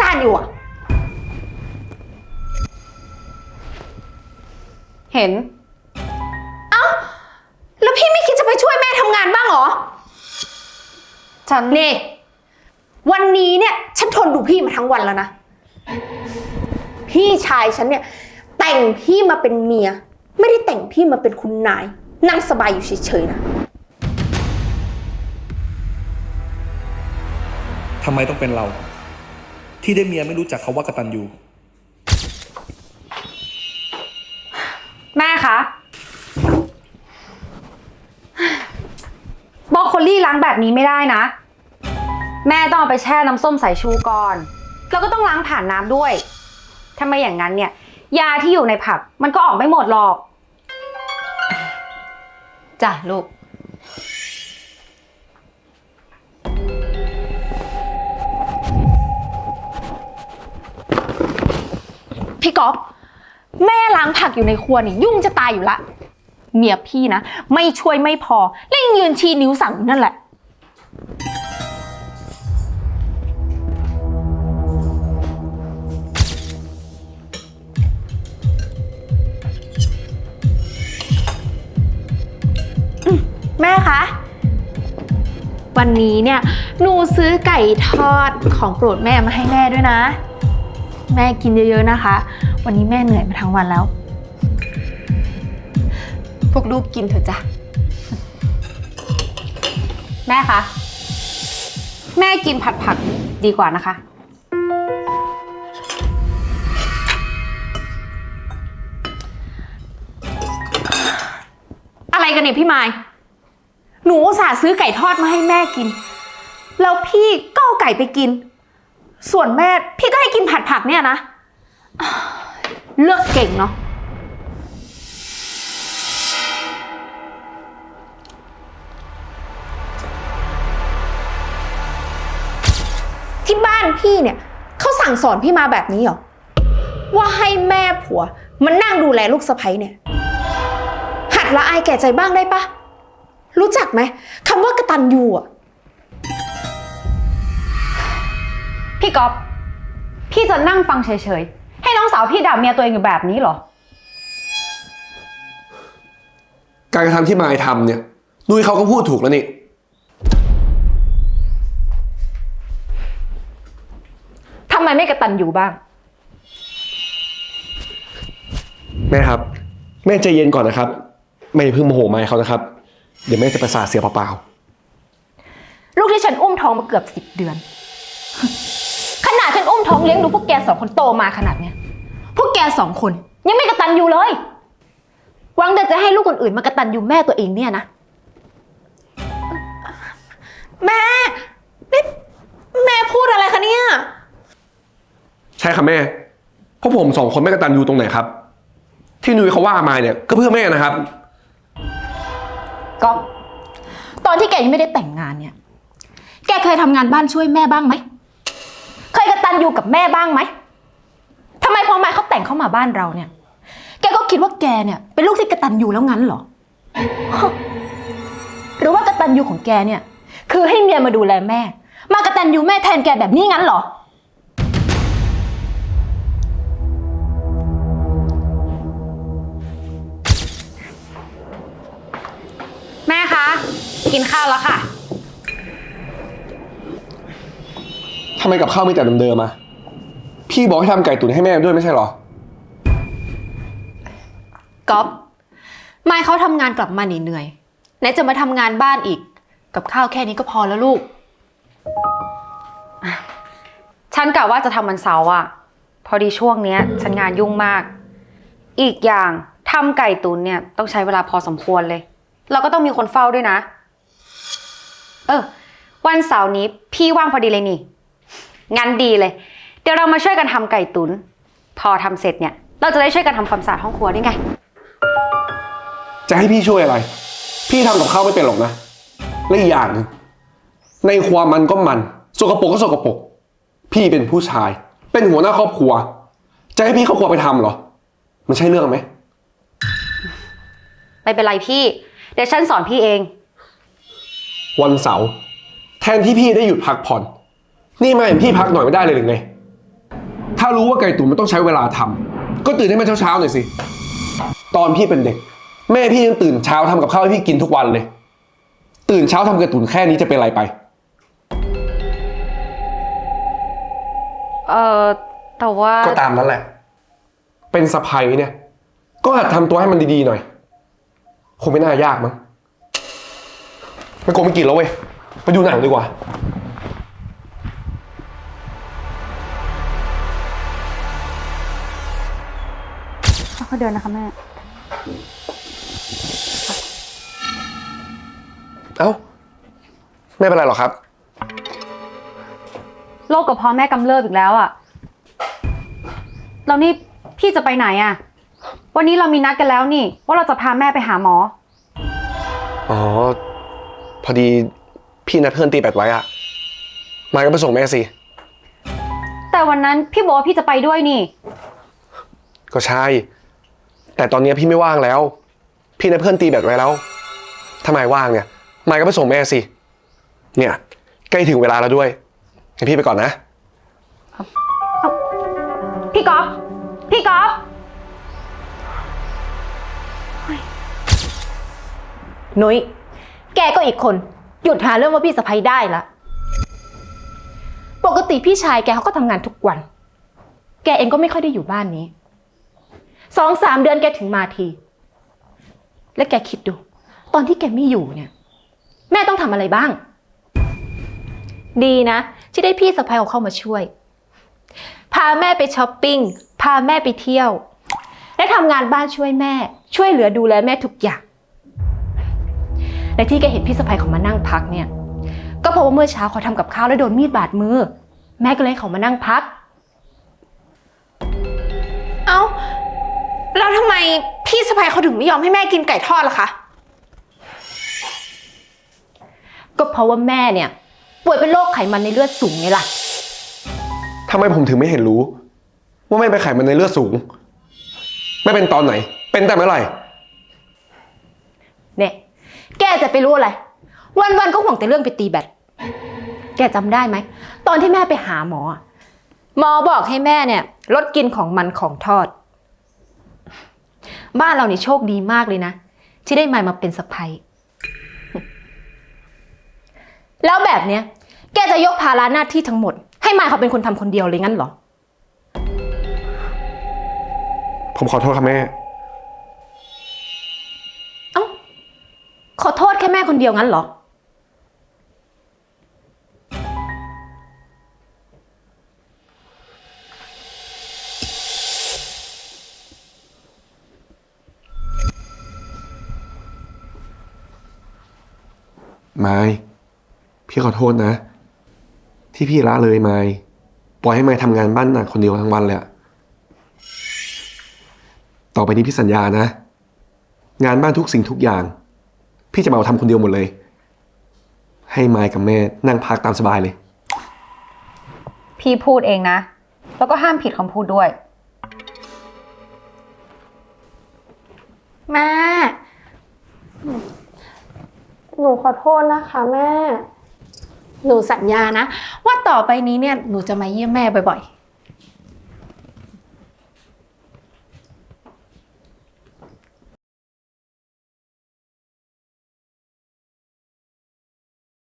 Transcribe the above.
จานอยู่อะเห็น เอ้า แล้วพี่ไม่คิดจะไปช่วยแม่ทำงานบ้างเหรอ ฉันนี่ วันนี้เนี่ย ฉันทนดูพี่มาทั้งวันแล้วนะ พี่ชายฉันเนี่ย แต่งพี่มาเป็นเมีย ไม่ได้แต่งพี่มาเป็นคุณนาย นั่งสบายอยู่เฉยๆนะ ทำไมต้องเป็นเรา ที่ได้เมียไม่รู้จักคาว่ากตัญญูแม่คะบรอกโคลี่ล้างแบบนี้ไม่ได้นะ แม่ต้องเอาไปแช่น้ำส้มสายชูก่อน แล้วก็ต้องล้างผ่านน้ำด้วยถ้าไม่อย่างนั้นเนี่ย ยาที่อยู่ในผักมันก็ออกไม่หมดหรอก จ้ะลูก ก๊อฟแม่ล้างผักอยู่ในครัวนี่ยุ่งจะตายอยู่ละ เมียพี่นะ ไม่ช่วยไม่พอ แล้วยังยืนชี้นิ้วสั่งอยู่นั่นแหละ แม่คะ วันนี้เนี่ยหนูซื้อไก่ทอดของโปรดแม่มาให้แม่ด้วยนะ แม่กินเยอะๆนะคะ วันนี้แม่เหนื่อยมาทั้งวันแล้ว พวกลูกกินเถอะจ้ะ แม่คะ แม่กินผัดผักดีกว่านะคะ อะไรกันเนี่ยพี่ไม้หนูอุตส่าห์ซื้อไก่ทอดมาให้แม่กิน แล้วพี่ก็เอาไก่ไปกิน ส่วนแม่พี่ก็ให้กินผัดผักเนี่ยนะ เลือกเก่งเนาะ ที่บ้านพี่เนี่ยเขาสั่งสอนพี่มาแบบนี้เหรอ ว่าให้แม่ผัวมันนั่งดูแลลูกสะใภ้เนี่ย หัดละอายแก่ใจบ้างได้ปะ รู้จักไหมคำว่ากระตัญญูอะ พี่ก๊อฟพี่จะนั่งฟังเฉยๆ ให้น้องสาวพี่ด่าเมียตัวเองอยู่แบบนี้เหรอ การกระทำที่มายทำเนี่ย นุ้ยเขาก็พูดถูกแล้วนี่ ทำไมไม่กระตันอยู่บ้าง แม่ครับ แม่ใจเย็นก่อนนะครับ ไม่เพิ่งโมโหมายเขานะครับ เดี๋ยวแม่จะประสาทเสียเปล่าลูกที่ฉันอุ้มท้องมาเกือบสิบเดือน ขนาดฉันอุ้มท้องเลี้ยงดูพวกแกสองคนโตมาขนาดเนี้ย พวกแกสองคนยังไม่กระตันอยู่เลย หวังแต่จะให้ลูกคนอื่นมากระตันอยู่แม่ตัวเองเนี่ยนะ แม่นี่แม่พูดอะไรคะเนี่ยๆใช่ครับแม่เพราะผมสองคนไม่กระตันยูตรงไหนครับ ที่นุ้ยเขาว่ามาเนี่ยก็เพื่อแม่นะครับก๊อฟตอนที่แกยังไม่ได้แต่งงานเนี่ย แกเคยทำงานบ้านช่วยแม่บ้างไหมเคยกระ ตันอยู่กับแม่บ้างไหมทำไมพอมาเขาแต่งเข้ามาบ้านเราเนี่ย แกก็คิดว่าแกเนี่ยเป็นลูกที่กระตันยูแล้วงั้นเหรอ หรือว่ากระตันยูของแกเนี่ย คือให้เมียมาดูแลแม่ มากระตันยูแม่แทนแกแบบนี้งั้นเหรอ แม่คะ กินข้าวแล้วค่ะ ทำไมกับข้าวมีแต่เดิมๆอะพี่บอกให้ทำไก่ตุ๋นให้แม่ด้วยไม่ใช่เหรอ ก๊อฟไม่เขาทำงานกลับมาเหนื่อยๆไหนจะมาทำงานบ้านอีก กับข้าวแค่นี้ก็พอแล้วลูก ฉันกะว่าจะทำวันเสาร์อะพอดีช่วงเนี้ย ฉันงานยุ่งมาก อีกอย่างทำไก่ตุ๋นเนี่ยต้องใช้เวลาพอสมควรเลย เราก็ต้องมีคนเฝ้าด้วยนะ เออ วันเสาร์นี้พี่ว่างพอดีเลยนี่ งั้นดีเลย เดี๋ยวเรามาช่วยกันทำไก่ตุ๋นพอทำเสร็จเนี่ย เราจะได้ช่วยกันทำความสะอาดห้องครัวด้วยไง จะให้พี่ช่วยอะไร พี่ทำกับข้าวไม่เป็นหรอกนะและอีกอย่างหนึ่งในความมันก็มัน สกปรกก็สกปรก พี่เป็นผู้ชาย เป็นหัวหน้าครอบครัว จะให้พี่ครอบครัวไปทำเหรอ มันใช่เรื่องไหม ไม่เป็นไรพี่ เดี๋ยวฉันสอนพี่เอง วันเสาร์แทนที่พี่ได้หยุดพักผ่อน นี่มาเห็นพี่พักหน่อยไม่ได้เลยหรือไง ถ้ารู้ว่าไก่ตุ๋นมันต้องใช้เวลาทำก็ตื่นให้มันเช้าๆหน่อยสิ ตอนพี่เป็นเด็ก แม่พี่ยังตื่นเช้าทำกับข้าวให้พี่กินทุกวันเลย ตื่นเช้าทำไก่ตุ๋นแค่นี้จะเป็นไรไป เออแต่ว่า ก็ตามนั้นแหละ เป็นสะพายเนี่ย ก็หัดทำตัวให้มันดีๆหน่อย คงไม่น่ายากมั้ง ไม่คงไม่กินแล้วเว้ย ไปดูหนังดีกว่า ค่อยๆเดินนะคะแม่ เอ้า ไม่เป็นไรหรอกครับ โรคกระเพาะแม่กำเริบอีกแล้วอะแล้วนี่พี่จะไปไหนอะวันนี้เรามีนัดกันแล้วนี่ ว่าเราจะพาแม่ไปหาหมอ อ๋อ พอดีพี่นัดเพื่อนตีแบดไว้อะมายก็ไปส่งแม่สิ แต่วันนั้นพี่บอกว่าพี่จะไปด้วยนี่ ก็ใช่ แต่ตอนนี้พี่ไม่ว่างแล้ว พี่นัดเพื่อนตีแบดไว้แล้วถ้ามายว่างเนี่ยมายก็ไปส่งแม่สิ เนี่ย ใกล้ถึงเวลาแล้วด้วยงั้นพี่ไปก่อนนะ พี่ก๊อฟพี่ก๊อฟนุ้ย แกก็อีกคน หยุดหาเรื่องว่าพี่สะพ้ยได้ละ ปกติพี่ชายแกเขาก็ทำงานทุกวัน แกเองก็ไม่ค่อยได้อยู่บ้านนี้ สองสามเดือนแกถึงมาที แล้วแกคิดดู ตอนที่แกไม่อยู่เนี่ย แม่ต้องทำอะไรบ้าง ดีนะ ที่ได้พี่สะพ้ยเอาเข้ามาช่วย พาแม่ไปช้อปปิ้ง พาแม่ไปเที่ยว และทำงานบ้านช่วยแม่ ช่วยเหลือดูแลแม่ทุกอย่าง และที่แกเห็นพี่สะพ้ยเขามานั่งพักเนี่ย ก็เพราะว่าเมื่อเช้าเขาทำกับข้าวแล้วโดนมีดบาดมือ แม่ก็เลยเขามานั่งพัก แล้วทำไมพี่สะพ้ยเขาถึงไม่ยอมให้แม่กินไก่ทอดล่ะคะ ก็เพราะว่าแม่เนี่ย ป่วยเป็นโรคไขมันในเลือดสูงไงล่ะ ทำไมผมถึงไม่เห็นรู้ ว่าแม่เป็นไขมันในเลือดสูง ไม่เป็นตอนไหน เป็นแต่เมื่อไหร่ เนี่ย แกจะไปรู้อะไรวันๆก็ห่วงแต่เรื่องไปตีแบต แกจำได้ไหม ตอนที่แม่ไปหาหมออะหมอบอกให้แม่เนี่ยลดกินของมันของทอด บ้านเรานี่โชคดีมากเลยนะ ที่ได้มายมาเป็นสะใภ้แล้วแบบเนี้ย แกจะยกภาระหน้าที่ทั้งหมด ให้มายเขาเป็นคนทำคนเดียวเลยงั้นเหรอ ผมขอโทษครับแม่ เอ้า ขอโทษแค่แม่คนเดียวงั้นเหรอ ไม่พี่ขอโทษนะ ที่พี่ละเลยไม่ปล่อยให้ไม่ทำงานบ้านหนักคนเดียวทั้งวันเลยอะต่อไปนี้พี่สัญญานะ งานบ้านทุกสิ่งทุกอย่าง พี่จะมาเอาทำคนเดียวหมดเลย ให้ไม้กับแม่นั่งพักตามสบายเลย พี่พูดเองนะ แล้วก็ห้ามผิดคำพูดด้วย แม่ หนูขอโทษนะคะแม่ หนูสัญญานะ ว่าต่อไปนี้เนี่ยหนูจะมาเยี่ยมแม่บ่อยๆ